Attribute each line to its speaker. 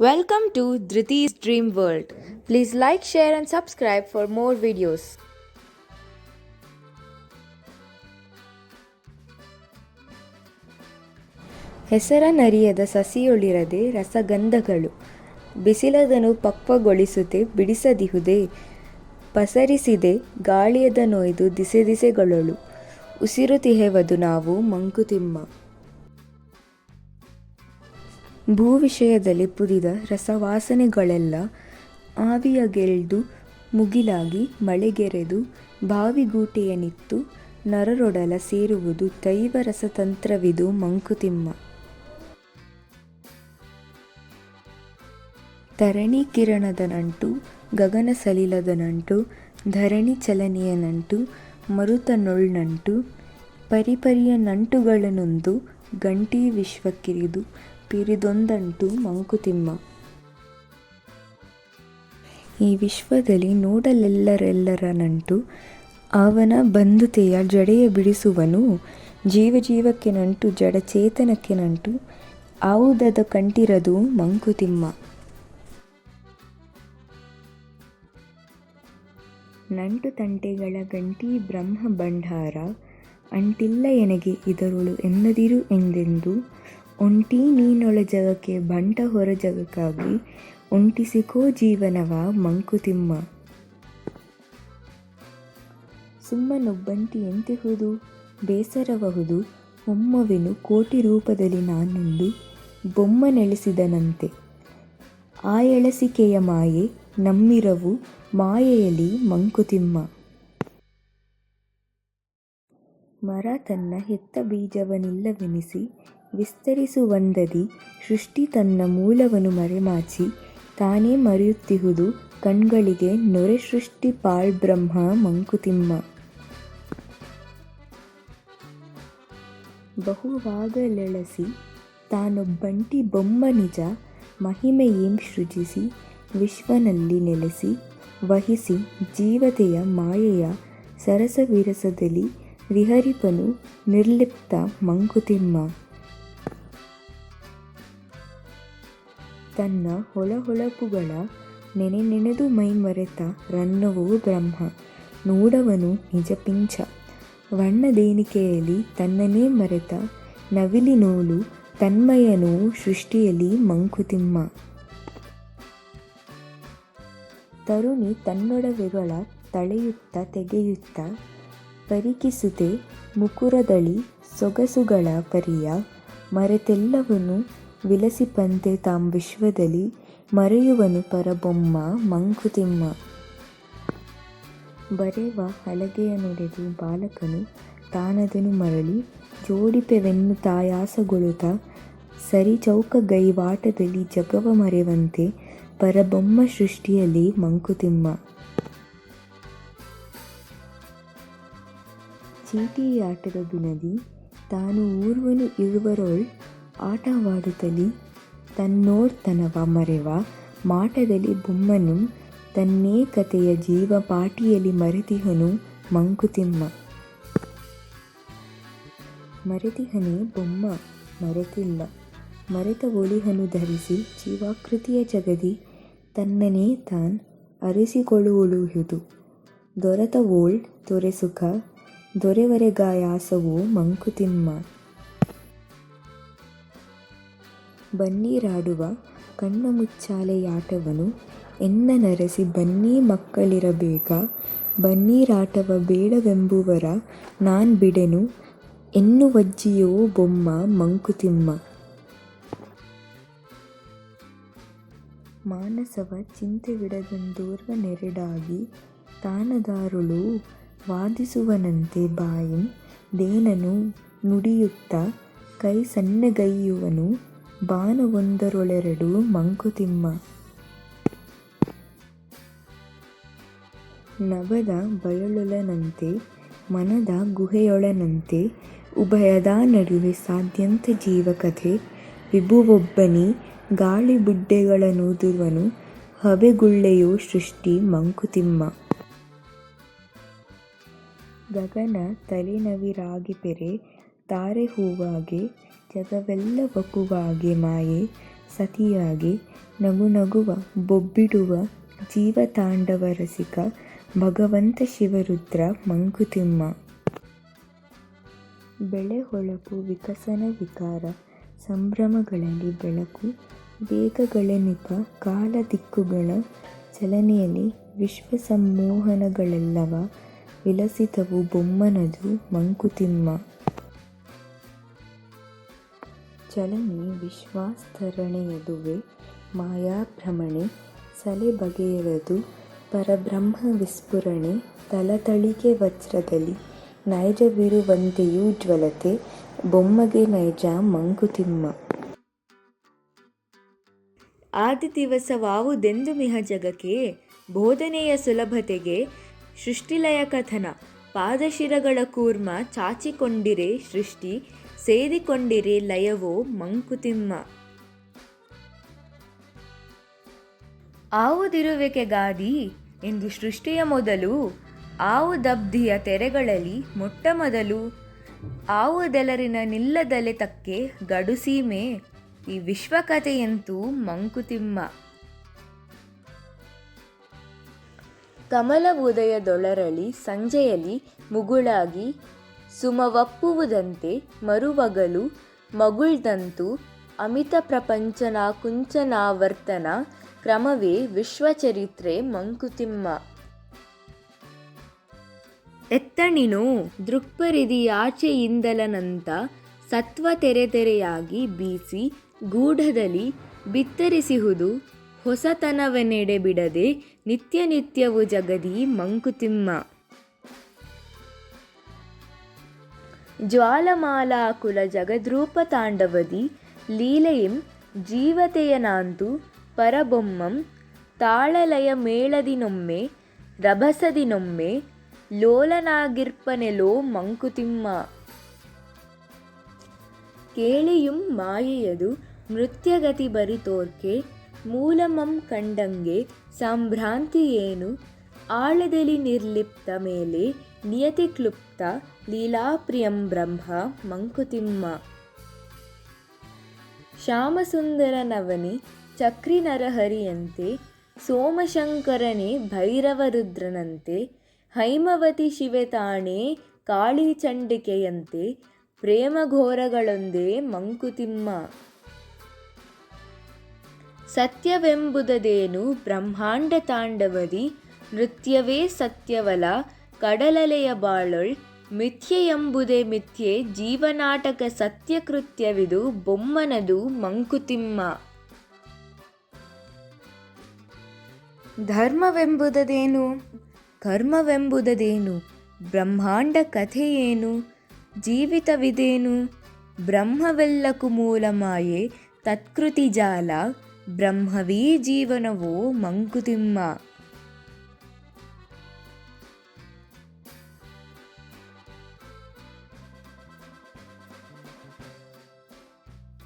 Speaker 1: Welcome to Driti's Dream World. Please like, share, and subscribe for more videos. ಹೆಸರನರಿಯದ ಸಸಿಯೊಳಿರದೆ ರಸಗಂಧಗಳು ಬಿಸಿಲದನು ಪಕ್ವಗೊಳಿಸುತ್ತೆ ಬಿಡಿಸದಿಹುದೇ ಪಸರಿಸಿದೆ ಗಾಳಿಯದ ನೋಯ್ದು ದಿಸೆ ಉಸಿರು ತಿಹೆವದು ನಾವು ಮಂಕುತಿಮ್ಮ ಭೂವಿಷಯದಲ್ಲಿ ಪುರಿದ ರಸವಾಸನೆಗಳೆಲ್ಲ ಆವಿಯಗೆಳ್ದು ಮುಗಿಲಾಗಿ ಮಳೆಗೆರೆದು ಬಾವಿಗೂಟೆಯನಿತ್ತು ನರರೊಡಲ ಸೇರುವುದು ದೈವ ರಸತಂತ್ರವಿದು ಮಂಕುತಿಮ್ಮ. ತರಣಿ ಕಿರಣದ ನಂಟು ಗಗನ ಸಲಿಲದ ನಂಟು ಧರಣಿ ಚಲನೆಯ ನಂಟು ಮರುತನೊಳ್ನಂಟು ಪರಿಪರಿಯ ನಂಟುಗಳನ್ನೊಂದು ಗಂಟಿ ವಿಶ್ವಕ್ಕಿರಿದು ಪಿರಿದೊಂದಂಟು ಮಂಕುತಿಮ್ಮ. ಈ ವಿಶ್ವದಲ್ಲಿ ನೋಡಲೆಲ್ಲರೆಲ್ಲರ ನಂಟು ಅವನ ಬಂಧುತೆಯ ಜಡೆಯ ಬಿಡಿಸುವನು ಜೀವ ಜೀವಕ್ಕೆ ನಂಟು ಜಡ ಚೇತನಕ್ಕೆ ನಂಟು, ಆವುದದ ಕಂಟಿರದು ಮಂಕುತಿಮ್ಮ. ನಂಟು ತಂಟೆಗಳ ಗಂಟಿ ಬ್ರಹ್ಮ ಭಂಡಾರ ಅಂಟಿಲ್ಲ ಎನಗೆ ಇದರೊಳು ಎನ್ನದಿರು ಎಂದೆಂದು ಒಂಟಿ ನೀನೊಳ ಜಗಕ್ಕೆ ಬಂಟ ಹೊರ ಜಗಕ್ಕಾಗಿ ಒಂಟಿಸಿಕೋ ಜೀವನವ ಮಂಕುತಿಮ್ಮ. ಸುಮ್ಮನೊಬ್ಬಂಟಿ ಎಂತಿಹುದು? ಬೇಸರಬಹುದು ಒಮ್ಮವೆನು ಕೋಟಿ ರೂಪದಲ್ಲಿ ನಾನೊಂದು ಬೊಮ್ಮನೆಳೆಸಿದನಂತೆ. ಆ ಎಳಸಿಕೆಯ ಮಾಯೆ ನಮ್ಮಿರವು ಮಾಯೆಯಲಿ ಮಂಕುತಿಮ್ಮ. ಮರ ತನ್ನ ಹೆತ್ತ ಬೀಜವನಿಲ್ಲವೆನಿಸಿ ವಿಸ್ತರಿಸುವಂದದಿ ಸೃಷ್ಟಿ ತನ್ನ ಮೂಲವನ್ನು ಮರೆಮಾಚಿ ತಾನೇ ಮರೆಯುತ್ತಿಹುದು ಕಣ್ಗಳಿಗೆ ನೊರೆ ಸೃಷ್ಟಿ ಪಾಳ್ಬ್ರಹ್ಮ ಮಂಕುತಿಮ್ಮ. ಬಹುವಾಗಲೆಳಸಿ ತಾನೊಬ್ಬಂಟಿ ಬೊಮ್ಮ ನಿಜ ಮಹಿಮೆಯೇಂ ಸೃಜಿಸಿ ವಿಶ್ವನಲ್ಲಿ ನೆಲೆಸಿ ವಹಿಸಿ ಜೀವತೆಯ ಮಾಯೆಯ ಸರಸವಿರಸದಲ್ಲಿ ವಿಹರಿಪನು ನಿರ್ಲಿಪ್ತ ಮಂಕುತಿಮ್ಮ. ತನ್ನ ಹೊಳಹೊಳಪುಗಳ ನೆನೆ ನೆನೆದು ಮೈಮರೆತ ರನ್ನವೋ ಬ್ರಹ್ಮ ನೋಡವನು ನಿಜ ಪಿಂಚ. ವಣ್ಣದೇನಿಕೆಯಲ್ಲಿ ತನ್ನನೇ ಮರೆತ ನವಿಲಿನೋಲು ತನ್ಮಯನೋ ಸೃಷ್ಟಿಯಲ್ಲಿ ಮಂಕುತಿಮ್ಮ. ತರುಣಿ ತನ್ನೊಡವೆಗಳ ತಳೆಯುತ್ತ ತೆಗೆಯುತ್ತ ಪರಿಕಿಸುತ್ತೆ ಮುಕುರದಳಿ ಸೊಗಸುಗಳ ಪರಿಯ, ಮರೆತೆಲ್ಲವನು ವಿಲಸಿಪಂತೆ ತಾಂ ವಿಶ್ವದಲ್ಲಿ ಮರೆಯುವನು ಪರಬೊಮ್ಮ ಮಂಕುತಿಮ್ಮ. ಬರೆವ ಹಲಗೆಯ ನಡೆದು ಬಾಲಕನು ತಾನದನು ಮರಳಿ ಜೋಡಿಪೆವೆನ್ನು ತಾಯಾಸಗೊಳುತ ಸರಿ ಚೌಕಗೈವಾಟದಲ್ಲಿ ಜಗವ ಮರೆವಂತೆ ಪರಬೊಮ್ಮ ಸೃಷ್ಟಿಯಲ್ಲಿ ಮಂಕುತಿಮ್ಮ. ಚೀಟಿಯಾಟದ ಬಿನದಿ ತಾನು ಊರ್ವನು ಇರುವರೊಳ್ ಆಟವಾಡುತ್ತಲಿ ತನ್ನೋಡ್ತನವ ಮರೆವ ಮಾಟದಲ್ಲಿ ಬೊಮ್ಮನು ತನ್ನೇಕತೆಯ ಜೀವ ಪಾಟಿಯಲ್ಲಿ ಮರೆತಿಹನು ಮಂಕುತಿಮ್ಮ. ಮರೆತಿಹನೇ ಬೊಮ್ಮ ಮರೆತಿಲ್ಲ. ಮರೆತ ಒಳಿಹನು ಧರಿಸಿ ಜೀವಾಕೃತಿಯ ಜಗದಿ ತನ್ನನೇ ತಾನ್ ಅರಿಸಿಕೊಳುವಳುಯುದು ದೊರೆತ ಓಳ್, ದೊರೆ ಸುಖ, ದೊರೆವರೆಗಾಯಾಸವೋ ಮಂಕುತಿಮ್ಮ. ಬನ್ನೀರಾಡುವ ಕಣ್ಣಮುಚ್ಚಾಲೆಯಾಟವನು. ಎನ್ನ ನರಸಿ ಬನ್ನಿ ಮಕ್ಕಳಿರಬೇಕ? ಬನ್ನೀರಾಟವ ಬೇಡವೆಂಬುವರ ನಾನ್ ಬಿಡೆನು. ಎನ್ನುವಜ್ಜಿಯೋ ಬೊಮ್ಮ ಮಂಕುತಿಮ್ಮ. ಮಾನಸವ ಚಿಂತೆವಿಡದೊಂದೋರ್ವ ನೆರೆಡಾಗಿ ತಾನದಾರುಳು ವಾದಿಸುವನಂತೆ ಬಾಯಿಂ ದೇನನು ನುಡಿಯುತ್ತ ಕೈ ಸಣ್ಣಗೈಯುವನು ಬಾಣವೊಂದರೊಳೆರಡು ಮಂಕುತಿಮ್ಮ. ನವದ ಬಯಲೊಳನಂತೆ ಮನದ ಗುಹೆಯೊಳನಂತೆ, ಉಭಯದ ನಡುವೆ ಸಾಧ್ಯಂತ ಜೀವಕಥೆ, ವಿಭುವೊಬ್ಬನಿ, ಗಾಳಿ ಬುಡ್ಡೆಗಳನ್ನೂದುವನು ಹವೆಗುಳ್ಳೆಯೋ ಸೃಷ್ಟಿ ಮಂಕುತಿಮ್ಮ. ಗಗನ ತಲೆನವಿರಾಗಿಪೆರೆ ತಾರೆ ಹೂವಾಗೆ ಜಗವೆಲ್ಲ ವಕುವಾಗೆ ಮಾಯೆ,
Speaker 2: ಸತಿಯಾಗಿ ನಗು ನಗುವ ಬೊಬ್ಬಿಡುವ, ಜೀವತಾಂಡವ ರಸಿಕ, ಭಗವಂತ ಶಿವರುದ್ರ ಮಂಕುತಿಮ್ಮ. ಬೆಳೆ ಹೊಳಪು, ವಿಕಸನ ವಿಕಾರ, ಸಂಭ್ರಮಗಳಲ್ಲಿ ಬೆಳಕು ವೇಗಗಳೆನಿಪ ಕಾಲ ದಿಕ್ಕುಗಳ ಚಲನೆಯಲ್ಲಿ ವಿಶ್ವ ಸಂಮೋಹನಗಳೆಲ್ಲವ ವಿಲಸಿತವು ಬೊಮ್ಮನದು ಮಂಕುತಿಮ್ಮ. ಚಲನೆ ವಿಶ್ವಾಸ್ತರಣೆಯದುವೆ ಮಾಯಾಭ್ರಮಣೆ ಸಲೆ ಬಗೆಯರದು ಪರಬ್ರಹ್ಮ ವಿಸ್ಫುರಣೆ ತಲತಳಿಕೆ ವಜ್ರದಲ್ಲಿ, ನೈಜವಿರುವಂತೆಯೂ ಜ್ವಲತೆ, ಬೊಮ್ಮಗೆ ನೈಜ ಮಂಕುತಿಮ್ಮ.
Speaker 1: ಆದಿ ದಿವಸವಾವುದೆಂದು ಮಿಹ ಜಗಕ್ಕೆ, ಬೋಧನೆಯ ಸುಲಭತೆಗೆ ಸೃಷ್ಟಿಲಯ ಕಥನ ಪಾದಶಿರಗಳ ಕೂರ್ಮ ಚಾಚಿಕೊಂಡಿರೆ ಸೃಷ್ಟಿ ಸೇರಿಕೊಂಡಿರೆ ಲಯವೋ ಮಂಕುತಿಮ್ಮ. ಆವುದಿರುವಿಕೆಗಾದಿ ಎಂದು ಸೃಷ್ಟಿಯ ಮೊದಲು ಆವುದಬ್ಧಿಯ ತೆರೆಗಳಲ್ಲಿ ಮೊಟ್ಟಮೊದಲು ಆವುದೆಲರಿನ ನಿಲ್ಲದಲೆ ತಕ್ಕೆ ಗಡುಸೀಮೆ, ಈ ವಿಶ್ವಕಥೆಯಂತೂ ಮಂಕುತಿಮ್ಮ. ಕಮಲ ಉದಯದೊಳರಳಿ ಸಂಜೆಯಲ್ಲಿ ಮುಗುಳಾಗಿ ಸುಮವಪ್ಪುವುದಂತೆ ಮರುವಗಲು ಮಗುಳ್ದಂತು ಅಮಿತ ಪ್ರಪಂಚನ ಕುಂಚನಾವರ್ತನ ಕ್ರಮವೇ ವಿಶ್ವಚರಿತ್ರೆ ಮಂಕುತಿಮ್ಮ. ಎತ್ತಣಿನೋ ದೃಕ್ಪರಿದಿಯಾಚೆಯಿಂದಲನಂತ ಸತ್ವ ತೆರೆ ತೆರೆಯಾಗಿ ಬೀಸಿ ಗೂಢದಲ್ಲಿ ಬಿತ್ತರಿಸಿಹುದು ಹೊಸತನವನೆಡೆ ಬಿಡದೆ ನಿತ್ಯ ನಿತ್ಯವು ಜಗದಿ ಮಂಕುತಿಮ್ಮ. ಜ್ವಾಲಮಾಲಾಕುಲ ಜಗದ್ರೂಪ ತಾಂಡವದಿ ಲೀಲೆಯಿಂ ಜೀವತೆಯನಾಂತು ಪರಬೊಮ್ಮಂ ತಾಳಲಯ ಮೇಳದಿನೊಮ್ಮೆ ರಭಸದಿನೊಮ್ಮೆ ಲೋಲನಾಗಿರ್ಪನೆಲೋ ಮಂಕುತಿಮ್ಮ. ಕೇಳಿಯುಂ ಮಾಯೆಯದು ನೃತ್ಯಗತಿ ಬರಿತೋರ್ಕೆ ಮೂಲಮಂ ಕಂಡಂಗೆ ಸಂಭ್ರಾಂತಿಯೇನು ಆಳದಲ್ಲಿ ನಿರ್ಲಿಪ್ತ ಮೇಲೆ ನಿಯತಿ ಕ್ಲುಪ್ತ ಲೀಲಾಪ್ರಿಯಂ ಬ್ರಹ್ಮ ಮಂಕುತಿಮ್ಮ. ಶ್ಯಾಮಸುಂದರ ನವನಿ ಚಕ್ರಿ ನರಹರಿಯಂತೆ ಸೋಮಶಂಕರನೇ ಭೈರವರುದ್ರನಂತೆ, ಹೈಮವತಿ ಶಿವೆ ತಾಣೇ ಕಾಳಿ ಚಂಡಿಕೆಯಂತೆ ಪ್ರೇಮಘೋರಗಳೊಂದೇ ಮಂಕುತಿಮ್ಮ. ಸತ್ಯವೆಂಬುದದೇನು ಬ್ರಹ್ಮಾಂಡ ತಾಂಡವದಿ, ನೃತ್ಯವೇ ಸತ್ಯವಲ, ಕಡಲಲೆಯ ಬಾಳೊಳ್ ಮಿಥ್ಯೆಯೆಂಬುದೇ ಮಿಥ್ಯೆ, ಜೀವನಾಟಕ ಸತ್ಯಕೃತ್ಯವಿದು ಬೊಮ್ಮನದು ಮಂಕುತಿಮ್ಮ. ಧರ್ಮವೆಂಬುದದೇನು? ಕರ್ಮವೆಂಬುದದೇನು? ಬ್ರಹ್ಮಾಂಡ ಕಥೆಯೇನು? ಜೀವಿತವಿದೇನು? ಬ್ರಹ್ಮವೆಲ್ಲಕು ಮೂಲ ಮಾಯೆ ತತ್ಕೃತಿ ಜಾಲ, ಬ್ರಹ್ಮವೇ ಜೀವನವೋ ಮಂಕುತಿಮ್ಮ.